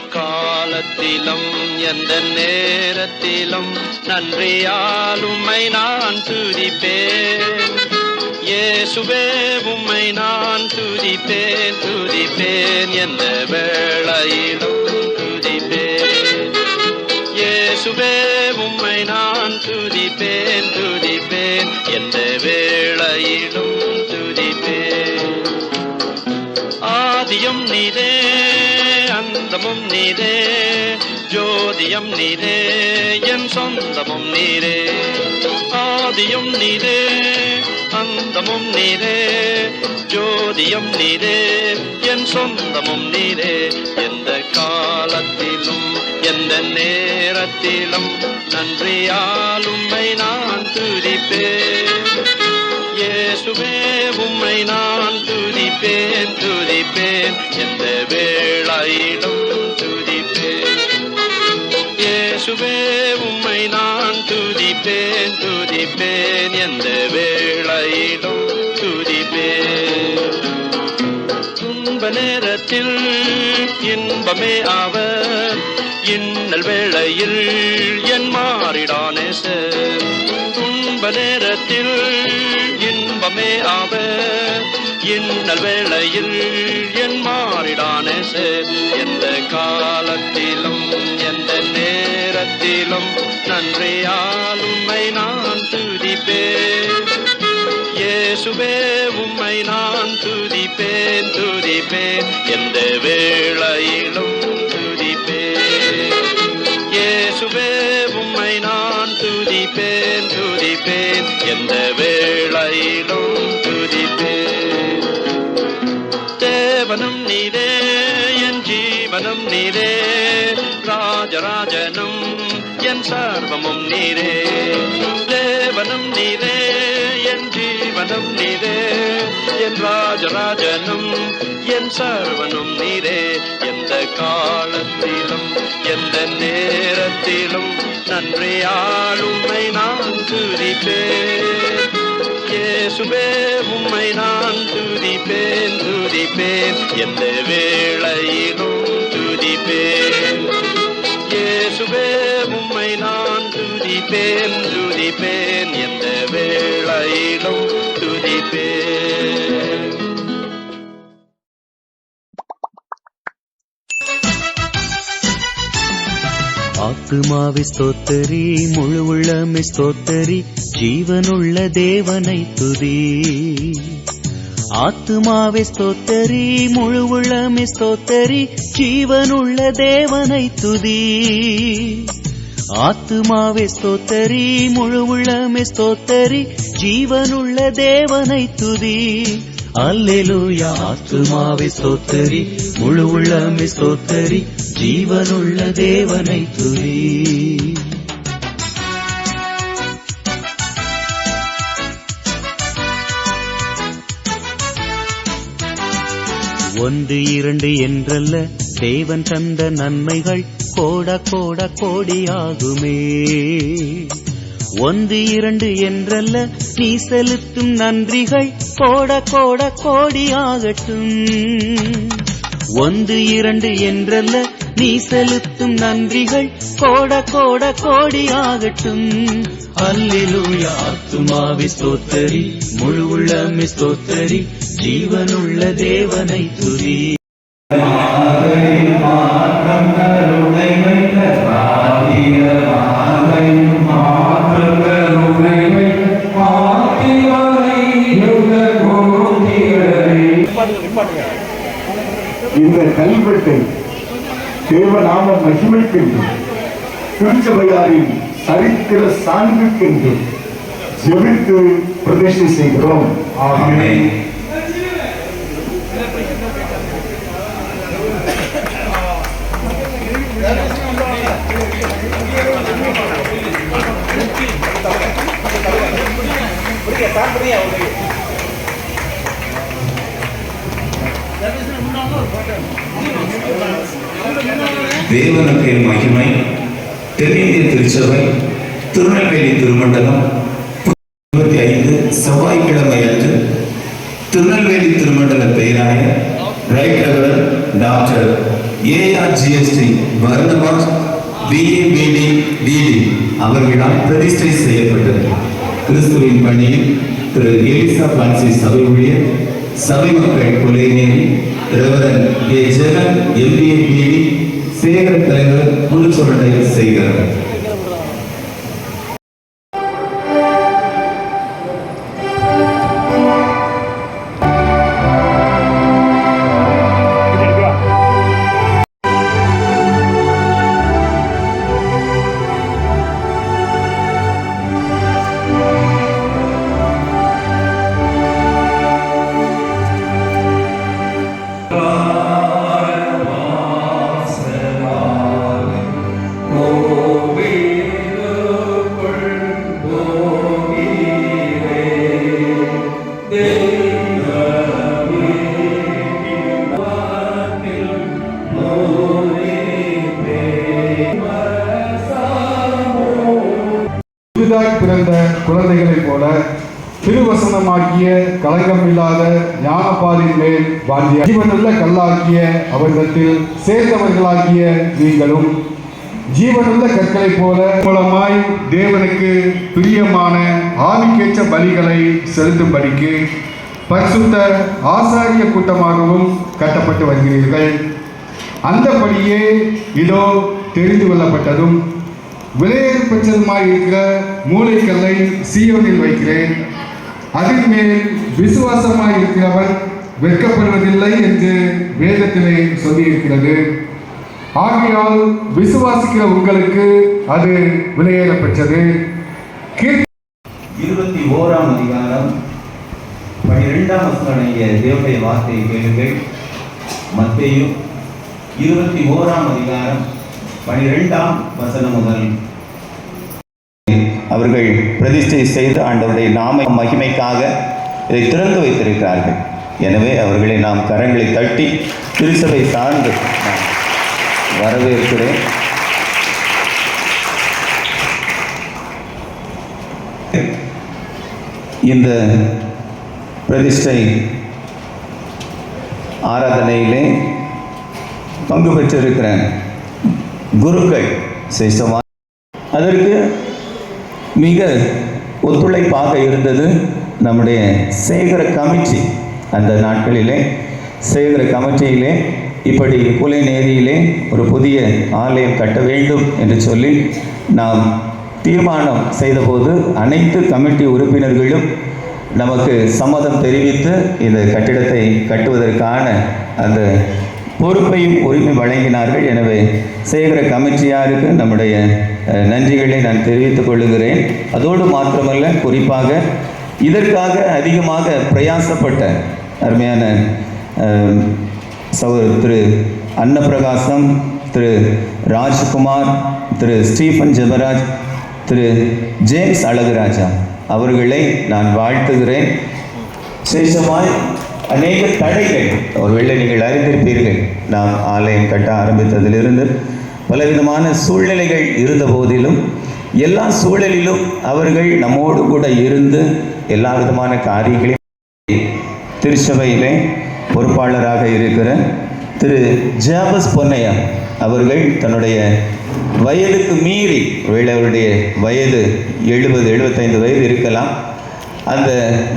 காலத்திலும் எந்த நேரத்திலும் நன்றியால் உம்மை நான் துதிப்பேன். இயேசுவே உம்மை நான் துதிப்பேன் துதிப்பேன் எந்த வேளையிலும் துதிப்பேன். இயேசுவே உம்மை நான் துதிப்பேன் துதிப்பேன் எந்த சொந்தமும் நீரே ஜோதியம் நீரே என் சொந்தமும் நீரே. ஆதியும் நீரே அந்தமும் நீரே ஜோதியம் நீரே என் சொந்தமும் நீரே. எந்த காலத்திலும் எந்த நேரத்திலும் நன்றியால் உம்மை நான் துதிப்பேன். இயேசுவே உம்மை நான் துதிப்பேன் துதிப்பேன். எந்த வேளையிலும் இயேசுவே உம்மை நான் துதிப்பேன் துதிப்பேன் எந்த வேளையிலும் துதிப்பேன். துன்ப நேரத்தில் இன்பமே அவர் இன்னல் வேளையில் என் மாறிடானே சார். துன்ப நேரத்தில் இன்பமே அவர் இன்னல் வேளையில் என் மாறிடானே சார். எந்த காலத்திலும் எந்த நேரத்திலும் நன்றியால் உம்மை நான் துதிப்பேன். இயேசுவே உம்மை நான் துதிப்பேன் துதிப்பேன். எந்த வேளையிலும் துதிப்பேன். இயேசுவே உம்மை நான் துதிப்பேன் துதிப்பேன். எந்த வேளையிலும் துதிப்பேன். தேவனும் நீரே என் ஜீவனும் நீரே ராஜராஜனும் என் சார்வமும் நீரே தேவனும் நீரே என் ஜீவனும் நீரே என் ராஜராஜனும் என் சர்வனும் நீரே. எந்த காலத்திலும் எந்த நேரத்திலும் நன்றியால் உம்மை நான் துதிப்பேன். இயேசுவே உம்மை நான் துதிப்பேன் துதிப்பேன். எந்த வேளையில் துதிப்பேன் துதிப்பேன் எந்த வேளையிலும் துதிப்பேன். ஆத்துமாவி ஸ்தோத்தரி முழு உள்ளமே ஸ்தோத்தரி ஜீவனுள்ள தேவனை துதி. ஆத்துமாவே ஸ்தோத்தரி முழு உள்ளமே ஸ்தோத்தரி ஜீவனுள்ள தேவனை துதி. ஆத்துமாவே ஸ்தோத்தரி முழு உள்ளமே ஸ்தோத்தரி ஜீவனுள்ள தேவனை துதி. அல்லேலூயா ஆத்துமாவே ஸ்தோத்தரி முழு உள்ளமே ஸ்தோத்தரி ஜீவனுள்ள தேவனை துதி. ஒன்று இரண்டு என்றல்ல தேவன் தந்த நன்மைகள் கோட கோட கோடியாகுமே. ஒன்று இரண்டு என்றல்ல நீ செலுத்தும் நன்றிகள் கோட கோட கோடியாகட்டும். ஒன்று இரண்டு என்றல்ல நீ செலுத்தும் நன்றிகள் கோட கோட கோடியாகட்டும். அல்லேலூயா ஆத்துமாவி ஸ்தோத்தரி முழு உள்ளமே ஸ்தோத்தரி ஜீவனுள்ள தேவனை துதி. இந்த கல்வெட்டை தேவநாம மகிமைக்கென்று திருச்சபையாரின் சரித்திர சான்றுக்கென்று ஜெபித்து பிரதிஷ்டை செய்கிறோம் ஆகவே சாப்பிடுறியா உங்களுக்கு தேவனுக்கு மகிமை தென்னிந்திய திருச்சபை திருநெல்வேலி திருமண்டலம் இருபத்தி ஐந்து செவ்வாய்க்கிழமை அன்று திருநெல்வேலி திருமண்டல பெயராய right reverend doctor A R G S T G S T பிஏபிடி DD அவர்களால் பிரதிஷ்டை செய்யப்பட்டது. கிறிஸ்துவின் பணியில் திரு எலிசா பிரான்சிஸ் சபை ஊழியர் சபை மக்கள் கொலைநேரி ரெவரன் ஏ ஜெகன் எம்பிஏ பிடி சேகர தலைவர் சொல்லை செய்கிறார் பிறந்த குழந்தைகளைப் போல திருவசனமாக்கிய களங்கமில்லாத ஞானப்பாலின் மேல் வாங்கிய ஜீவனுள்ள கல்லாக்கிய அவர்களிடத்தில் சேர்ந்தவர்களாகிய நீங்களும் ஜீவனுள்ள கற்களை போல மூலமாய் தேவனுக்கு பிரியமான ஆவிக்கேற்ற பலிகளை செலுத்தும்படிக்கு பரிசுத்த ஆசாரிய கூட்டமாகவும் கட்டப்பட்டு வருகிறீர்கள். அந்தபடியே இதோ தெரிந்து கொள்ளப்பட்டதும் விலையேறு பட்சமாய் இருக்கிற மூளைக்கல்லை சீயோனில் வைக்கிறேன். அதன் மேல் விசுவாசமாய் இருக்கிறவன் வெட்கப்படுவதில்லை என்று வேதத்திலே சொல்லியிருக்கிறது. ஆகையால் விசுவாசிக்கிற உங்களுக்கு அது விலையேறப்பெற்றது. இருபத்தி ஓராம் அதிகாரம் பனிரெண்டாம் வசனடைய தேவனுடைய வார்த்தையை கேளுங்கள். மத்தையும் இருபத்தி ஓராம் அதிகாரம் பனிரெண்டாம் வசனம் முதல் அவர்கள் பிரதிஷ்டை செய்து ஆண்டவருடைய நாம மகிமைக்காக இதை திறந்து வைத்திருக்கிறார்கள். எனவே அவர்களை நாம் கரங்களை தட்டி திருச்சபை சார்ந்து வரவேற்கிறேன். இந்த பிரதிஷ்டை ஆராதனையிலே பங்கு பெற்றிருக்கிறேன். குருக்கள் சிஸ்டமா அதற்கு மிக ஒத்துழைப்பாக இருந்தது நம்முடைய சேகர கமிட்டி அந்த நாட்களிலே. சேகர கமிட்டியிலே இப்படி புலை நேரியிலே ஒரு புதிய ஆலயம் கட்ட வேண்டும் என்று சொல்லி நாம் தீர்மானம் செய்தபோது அனைத்து கமிட்டி உறுப்பினர்களும் நமக்கு சம்மதம் தெரிவித்து இந்த கட்டிடத்தை கட்டுவதற்கான அந்த பொறுப்பையும் உரிமை வழங்கினார்கள். எனவே சேகர கமிட்டியாருக்கு நம்முடைய நன்றிகளை நான் தெரிவித்துக் கொள்கிறேன். அதோடு மாத்திரமல்ல குறிப்பாக இதற்காக அதிகமாக பிரயாசப்பட்ட அருமையான சகோதரர் திரு அன்னப்பிரகாசம் திரு ராஜ்குமார் திரு ஸ்டீஃபன் ஜெபராஜ் திரு ஜேம்ஸ் அழகுராஜா அவர்களை நான் வாழ்த்துகிறேன். சேஷமாய் அநேக தடைகள் ஒருவேளை நீங்கள் அறிந்திருப்பீர்கள். நாம் ஆலயம் கட்ட ஆரம்பித்ததிலிருந்து பலவிதமான சூழ்நிலைகள் இருந்த போதிலும் எல்லா சூழலிலும் அவர்கள் நம்மோடு கூட இருந்து எல்லா விதமான காரியங்களையும் திருச்சபையிலே பொறுப்பாளராக இருக்கிற திரு ஜாபஸ் பொன்னையா அவர்கள் தன்னுடைய வயதுக்கு மீறி ஒருவேளை அவருடைய வயது எழுபது எழுபத்தைந்து வயது இருக்கலாம். அந்த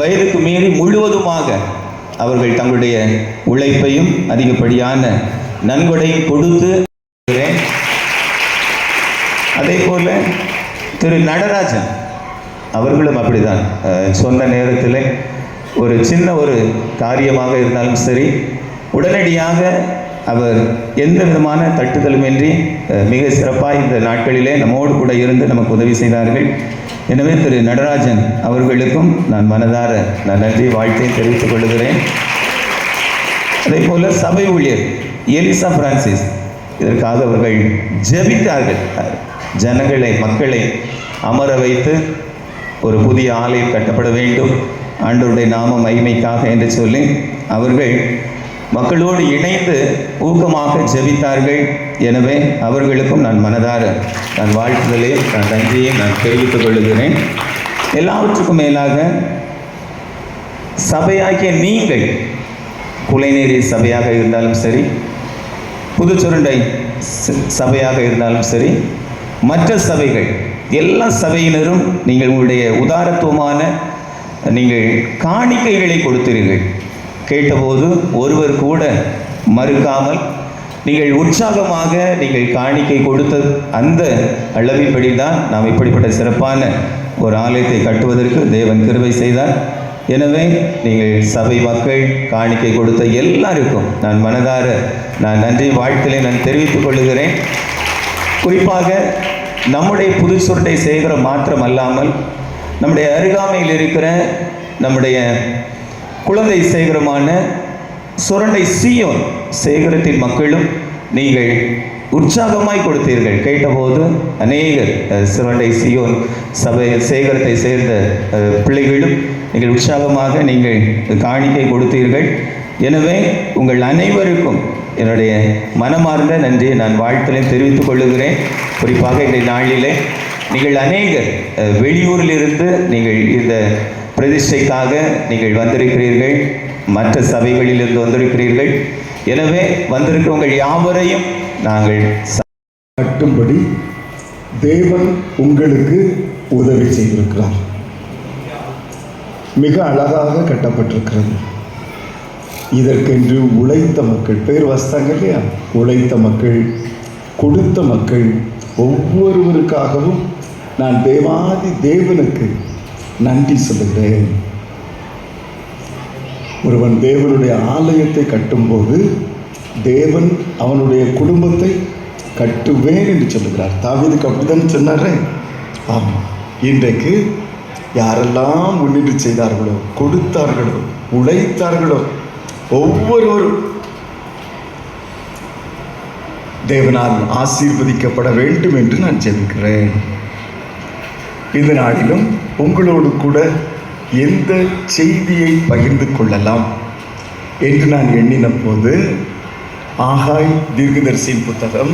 வயதுக்கு மீறி முழுவதுமாக அவர்கள் தங்களுடைய உழைப்பையும் அதிகப்படியான நன்கொடையும் கொடுத்து அதே போல திரு நடராஜன் அவர்களும் அப்படிதான். சொன்ன நேரத்தில் ஒரு சின்ன ஒரு காரியமாக இருந்தாலும் சரி உடனடியாக அவர் எந்த விதமான தட்டுதலுமின்றி மிக சிறப்பாக இந்த நாட்களிலே நம்மோடு கூட இருந்து நமக்கு உதவி செய்தார்கள். எனவே திரு நடராஜன் அவர்களுக்கும் நான் மனதார நான் நன்றி வாழ்த்தை தெரிவித்துக் கொள்கிறேன். அதே போல சபை ஊழியர் எலிசா பிரான்சிஸ் இதற்காக அவர்கள் ஜெபித்தார்கள். ஜனங்களை மக்களை அமர வைத்து ஒரு புதிய ஆலயம் கட்டப்பட வேண்டும். ஆண்டோருடைய நாம மகிமைக்காக என்று சொல்லி அவர்கள் மக்களோடு இணைந்து ஊக்கமாக ஜெபித்தார்கள். எனவே அவர்களுக்கும் நான் மனதார நான் வாழ்த்துதலையும் நான் நன்றியை நான் தெரிவித்துக் கொள்கிறேன். எல்லாவற்றுக்கும் மேலாக சபையாகிய நீங்கள் குலைநேரி சபையாக இருந்தாலும் சரி புதுச்சுருண்டை ச- சபையாக இருந்தாலும் சரி மற்ற சபைகள் எல்லா சபையினரும் நீங்கள் உங்களுடைய உதாரத்துவமான நீங்கள் காணிக்கைகளை கொடுத்தீர்கள். கேட்டபோது ஒருவர் கூட மறுக்காமல் நீங்கள் உற்சாகமாக நீங்கள் காணிக்கை கொடுத்த அந்த அளவின்படி தான் நாம் இப்படிப்பட்ட சிறப்பான ஒரு ஆலயத்தை கட்டுவதற்கு தேவன் கிருவை செய்தார். எனவே நீங்கள் சபை மக்கள் காணிக்கை கொடுத்த எல்லாருக்கும் நான் மனதார நான் நன்றி வாழ்த்திலே நான் தெரிவித்துக் கொள்கிறேன். குறிப்பாக நம்முடைய புது சுருட்டை சேகரம் மாத்திரம் அல்லாமல் நம்முடைய அருகாமையில் இருக்கிற நம்முடைய குழந்தை சேகரமான சுரண்டை சீயோன் சேகரத்தின் மக்களும் நீங்கள் உற்சாகமாய் கொடுத்தீர்கள். கேட்டபோது அநேகர் சுரண்டை சியோன் சபை சேகரத்தை சேர்ந்த பிள்ளைகளும் நீங்கள் உற்சாகமாக நீங்கள் காணிக்கை கொடுத்தீர்கள். எனவே உங்கள் அனைவருக்கும் என்னுடைய மனமார்ந்த நன்றியை நான் வாழ்த்தலையும் தெரிவித்துக் கொள்ளுகிறேன். குறிப்பாக இந்த நாளிலே நீங்கள் அநேகர் வெளியூரிலிருந்து நீங்கள் இந்த பிரதிஷ்டைக்காக நீங்கள் வந்திருக்கிறீர்கள். மற்ற சபைகளிலிருந்து வந்திருக்கிறீர்கள். எனவே வந்திருக்கிறவங்கள் யாவரையும் நாங்கள் கட்டும்படி தேவன் உங்களுக்கு உதவி செய்திருக்கிறார். மிக அழகாக கட்டப்பட்டிருக்கிறது. இதற்கென்று உழைத்த மக்கள் பேர் வஸ்தாங்க இல்லையா? உழைத்த மக்கள் கொடுத்த மக்கள் ஒவ்வொருவருக்காகவும் நான் தேவாதி தேவனுக்கு நன்றி சொல்லுகிறேன். ஒருவன் தேவனுடைய ஆலயத்தை கட்டும்போது தேவன் அவனுடைய குடும்பத்தை கட்டுவேன் என்று சொல்லுகிறார். தாவீதுக்கு அப்படிதான் சொன்னாரே. ஆமாம். இன்றைக்கு யாரெல்லாம் முன்னிட்டு செய்தார்களோ கொடுத்தார்களோ உழைத்தார்களோ ஒவ்வொருவரும் தேவனால் ஆசீர்வதிக்கப்பட வேண்டும் என்று நான் ஜெபிக்கிறேன். இந்த நாளிலும் உங்களோடு கூட எந்த செய்தியை பகிர்ந்து கொள்ளலாம் என்று நான் எண்ணின போது ஆகாய் தீர்க்கதரிசியின் புத்தகம்.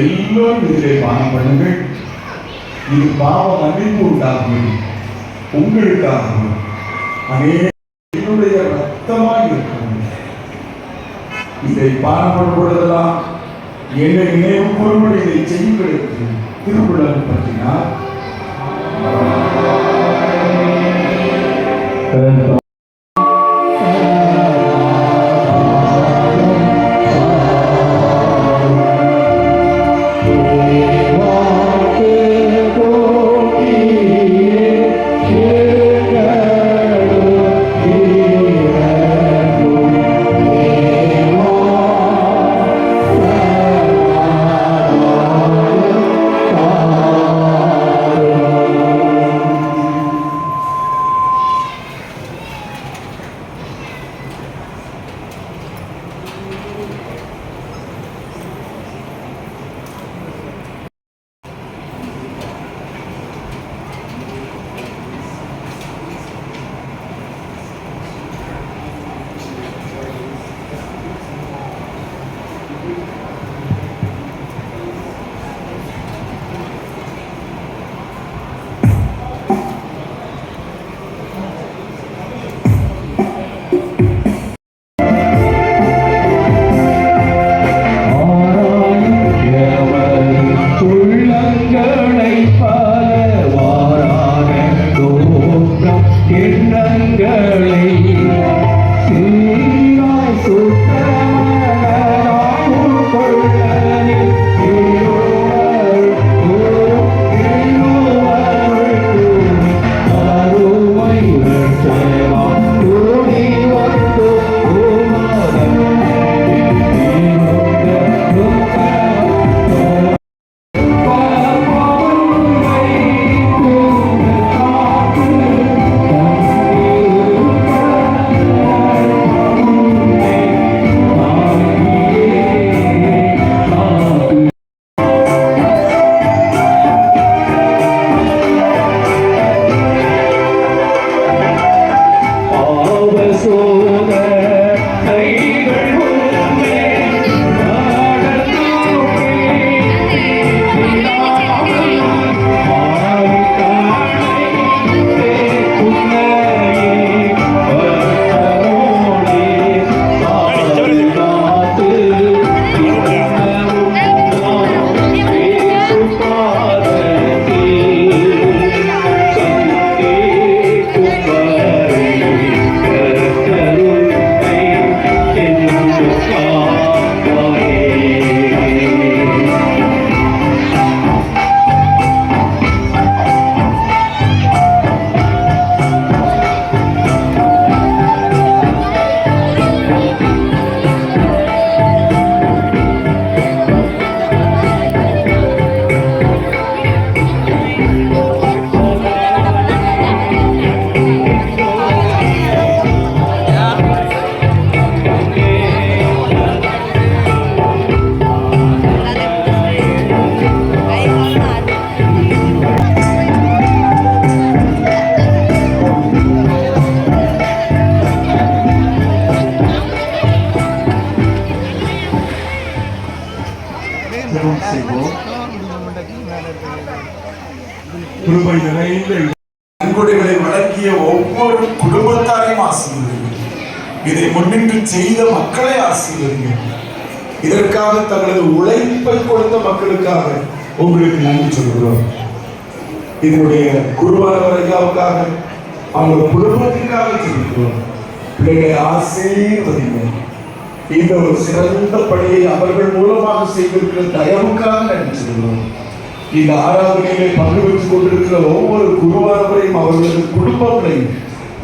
எல்லோரும் இதிலே பானம் பண்ணுங்கள் இது பாவ மன்னிப்பு உண்டாகும். உங்களுக்காகவும் அநேக என்னுடைய ரத்தமாக இருக்கும். இதை பானம் பண்ணும்பொழுதெல்லாம் என்னை நினைவு கூறும்படி இதை செய்யுங்கள் என்று திருக்குறள் பற்றினார் கிருபை நிறைந்த நன்கொடைகளை வழங்கிய ஒவ்வொரு குடும்பத்தாரையும் ஆசீர்வதிங்கள் இதை முன்னின்று செய்த மக்களை ஆசீர்வதிங்கள் இதற்காக தங்களது உழைப்பை கொடுத்த மக்களுக்காக உங்களுக்கு நன்றி சொல்கிறோம். இதனுடைய குருவானவர் ஐயாவுக்காக அவங்க குடும்பத்திற்காக சொல்கிறோம் பிள்ளைகளை ஆசீர்வதிங்கள் இந்த ஒரு சிறந்த பணியை அவர்கள் மூலமாக செய்திருக்கிற தயவுக்காக நன்றி சொல்கிறோம். இந்த ஆராதனையிலே பங்கு பெற்றுக் கொண்டிருக்கிற ஒவ்வொரு குருவானவரையும் அவர்களது குடும்பங்களையும்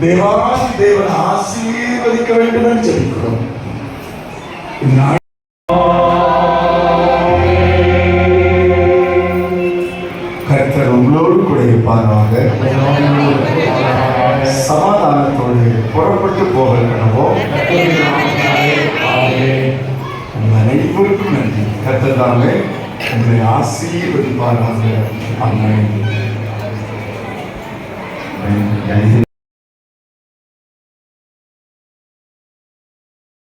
தேவாதி தேவன் ஆசீர்வதிக்க வேண்டும் என்று சொல்கிறோம் கர்த்தர் உங்களோடு கூட இருப்பாராக. சமாதானத்தோடு புறப்பட்டு போக வேண்டுமோ அனைவருக்கும் நன்றி. கர்த்தர் தாமே உங்களை 啊，对，啊。